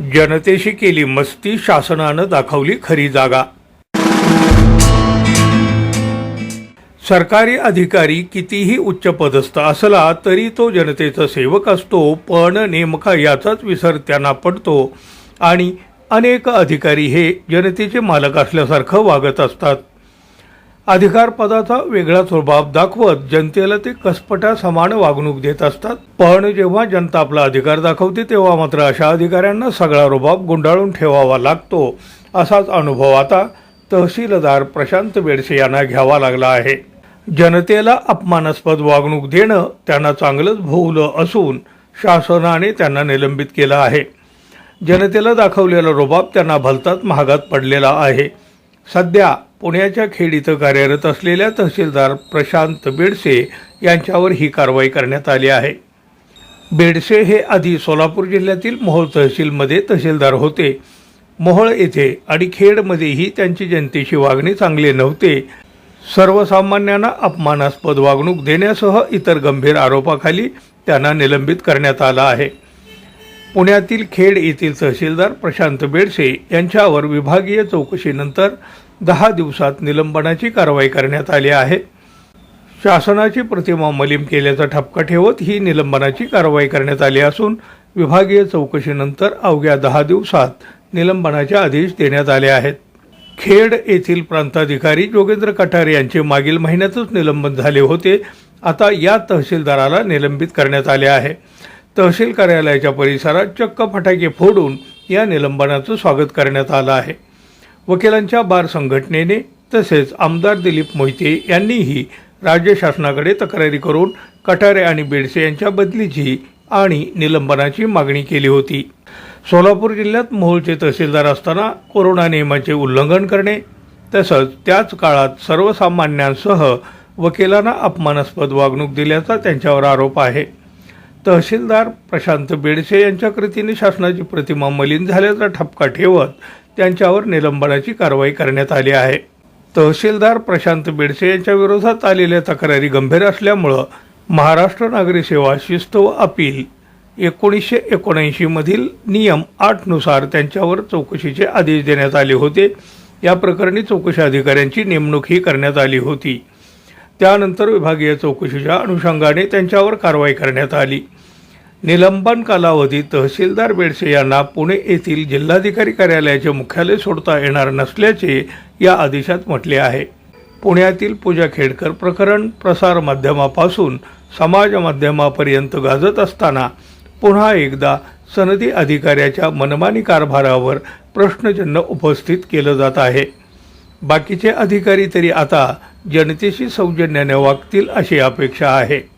जनतेशी केली मस्ती शासनानं दाखवली खरी जागा. सरकारी अधिकारी कितीही उच्च पदस्थ असला तरी तो जनतेचा सेवक असतो पण नेमका याचाच विसर त्यांना पडतो. आणि अनेक अधिकारी हे जनतेचे मालक असल्यासारखं वागत असतात. अधिकारपदाचा वेगळाच वेगळा स्वभाव दाखवत जनतेला ते कसपटा समान वागणूक देत असतात. पण जेव्हा जनता आपला अधिकार दाखवते तेव्हा मात्र अशा अधिकाऱ्यांना सगळा रुबाब गुंडाळून ठेवावा लागतो. असाच अनुभव आता तहसीलदार प्रशांत बेडसे यांना घ्यावा लागला आहे. जनतेला अपमानास्पद वागणूक देणं त्यांना चांगलंच भोवलं असून शासनाने त्यांना निलंबित केलं आहे. जनतेला दाखवलेला रुबाब त्यांना भलताच महागात पडलेला आहे. सध्या पुण्याच्या खेड इथं कार्यरत असलेल्या तहसीलदार प्रशांत बेडसे यांच्यावर ही कारवाई करण्यात आली आहे. बेडसे हे आधी सोलापूर जिल्ह्यातील मोहोळ तहसीलमध्ये तहसीलदार होते. मोहोळ येथे आणि खेडमध्येही त्यांची जनतेशी वागणे चांगले नव्हते. सर्वसामान्यांना अपमानास्पद वागणूक देण्यासह इतर गंभीर आरोपाखाली त्यांना निलंबित करण्यात आलं आहे. पुण्यातील खेड येथील तहसीलदार प्रशांत बेडसे यांच्यावर विभागीय चौकशीनंतर दहा दिवसात निलंबनाची कारवाई करण्यात आली आहे. शासनाची प्रतिमा मलिम केल्याचा ठपका ठेवत ही निलंबनाची कारवाई करण्यात आली असून विभागीय चौकशीनंतर अवघ्या दहा दिवसात निलंबनाचे आदेश देण्यात आले आहेत. खेड येथील प्रांताधिकारी जोगेंद्र कठारे यांचे मागील महिन्यातच निलंबन झाले होते. आता या तहसीलदाराला निलंबित करण्यात आले आहे. तहसील कार्यालयाच्या परिसरात चक्क फटाके फोडून या निलंबनाचं स्वागत करण्यात आलं आहे. वकिलांच्या बार संघटनेने तसेच आमदार दिलीप मोहिते यांनीही राज्य शासनाकडे तक्रारी करून कटारे आणि बेडसे यांच्या बदलीची आणि निलंबनाची मागणी केली होती. सोलापूर जिल्ह्यात मोहोळचे तहसीलदार असताना कोरोना नियमाचे उल्लंघन करणे तसंच त्याच काळात सर्वसामान्यांसह वकिलांना अपमानास्पद वागणूक दिल्याचा त्यांच्यावर आरोप आहे. तहसीलदार प्रशांत बेडसे यांच्या कृतीने शासनाची प्रतिमा मलिन झाल्याचा ठपका ठेवत त्यांच्यावर निलंबनाची कारवाई करण्यात आली आहे. तहसीलदार प्रशांत बेडसे यांच्या विरोधात आलेल्या तक्रारी गंभीर असल्यामुळं महाराष्ट्र नागरी सेवा शिस्त व अपील एकोणीसशे एकोणऐंशीमधील नियम आठनुसार त्यांच्यावर चौकशीचे आदेश देण्यात आले होते. या प्रकरणी चौकशी अधिकाऱ्यांची नेमणूकही करण्यात आली होती. त्यानंतर विभागीय चौकशीच्या अनुषंगाने त्यांच्यावर कारवाई करण्यात आली. निलंबन कालावधीत तहसीलदार बेडसे यांना पुणे येथील जिल्हाधिकारी कार्यालयाचे मुख्यालय सोडता येणार नसल्याचे या आदेशात म्हटले आहे. पुण्यातील पूजा खेडकर प्रकरण प्रसार माध्यमापासून समाज माध्यमापर्यंत गाजत असताना पुन्हा एकदा सनदी अधिकाऱ्याच्या मनमानी कारभारावर प्रश्नचिन्ह उपस्थित केलं जात आहे. बाकीचे अधिकारी तरी आता जनतेशी सौजन्याने वागतील अशी अपेक्षा आहे.